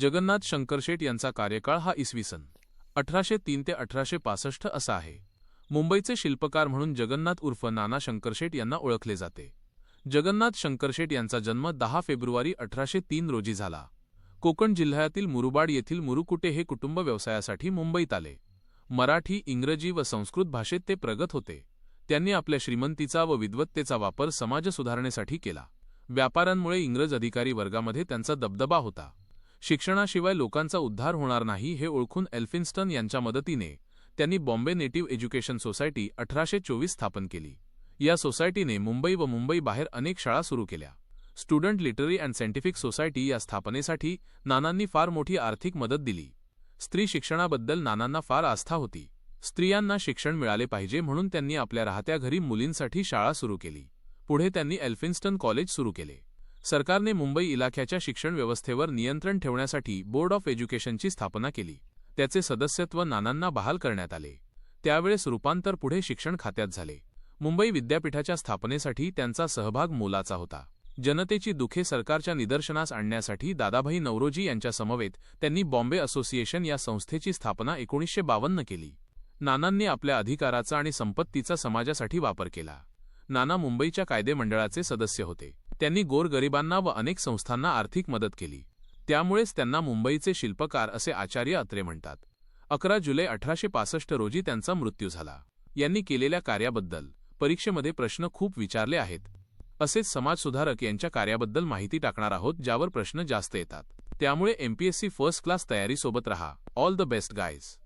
जगन्नाथ शंकरशेठ यांचा कार्यकाळ हा इसवी सन. अठराशे तीन ते अठराशे पासष्ट असा आहे. मुंबईचे शिल्पकार म्हणून जगन्नाथ उर्फ नाना शंकरशेठ यांना ओळखले जाते. जगन्नाथ शंकरशेठ यांचा जन्म दहा फेब्रुवारी अठराशे तीन रोजी झाला. कोकण जिल्ह्यातील मुरुबाड येथील मुरुकुटे हे कुटुंब व्यवसायासाठी मुंबईत आले. मराठी इंग्रजी व संस्कृत भाषेत ते प्रगत होते. त्यांनी आपल्या श्रीमंतीचा व विद्वत्तेचा वापर समाज सुधारणेसाठी केला. व्यापाऱ्यांमुळे इंग्रज अधिकारी वर्गामध्ये त्यांचा दबदबा होता. शिक्षणाशिवाय लोकांचा उद्धार होणार नाही हे ओळखून एल्फिन्स्टन यांच्या मदतीने त्यांनी बॉम्बे नेटिव्ह एज्युकेशन सोसायटी अठराशे चोवीस स्थापन केली. या सोसायटीने मुंबई व मुंबई बाहेर अनेक शाळा सुरू केल्या. Student literary and scientific society या स्थापनेसाठी नानांनी फार मोठी आर्थिक मदत दिली. स्त्री शिक्षणाबद्दल नानांना फार आस्था होती. स्त्रियांना शिक्षण मिळाले पाहिजे म्हणून त्यांनी आपल्या राहत्या घरी मुलींसाठी शाळा सुरू केली. पुढे त्यांनी एल्फिन्स्टन कॉलेज सुरू केले. सरकारने मुंबई इलाख्याच्या शिक्षण व्यवस्थेवर नियंत्रण ठेवण्यासाठी बोर्ड ऑफ एज्युकेशनची स्थापना केली. त्याचे सदस्यत्व नानांना बहाल करण्यात आले. त्यावेळेस रूपांतर पुढे शिक्षण खात्यात झाले. मुंबई विद्यापीठाच्या स्थापनेसाठी त्यांचा सहभाग मोलाचा होता. जनतेची दुखे सरकारच्या निदर्शनास आणण्यासाठी दादाभाई नवरोजी यांच्या समवेत त्यांनी बॉम्बे असोसिएशन या संस्थेची स्थापना एकोणीसशे बावन्न केली. नानांनी आपल्या अधिकाराचा आणि संपत्तीचा समाजासाठी वापर केला. नाना मुंबईच्या कायदेमंडळाचे सदस्य होते. त्यांनी गोरगरिबांना व अनेक संस्थांना आर्थिक मदत केली. त्यामुळेच त्यांना मुंबईचे शिल्पकार असे आचार्य अत्रे म्हणतात. अकरा जुलै अठराशे पासष्ट रोजी त्यांचा मृत्यू झाला. यांनी केलेल्या कार्याबद्दल परीक्षेमध्ये प्रश्न खूप विचारले आहेत. असेच समाजसुधारक यांच्या कार्याबद्दल माहिती टाकणार आहोत ज्यावर प्रश्न जास्त येतात. त्यामुळे एमपीएससी फर्स्ट क्लास तयारीसोबत रहा. All the best guys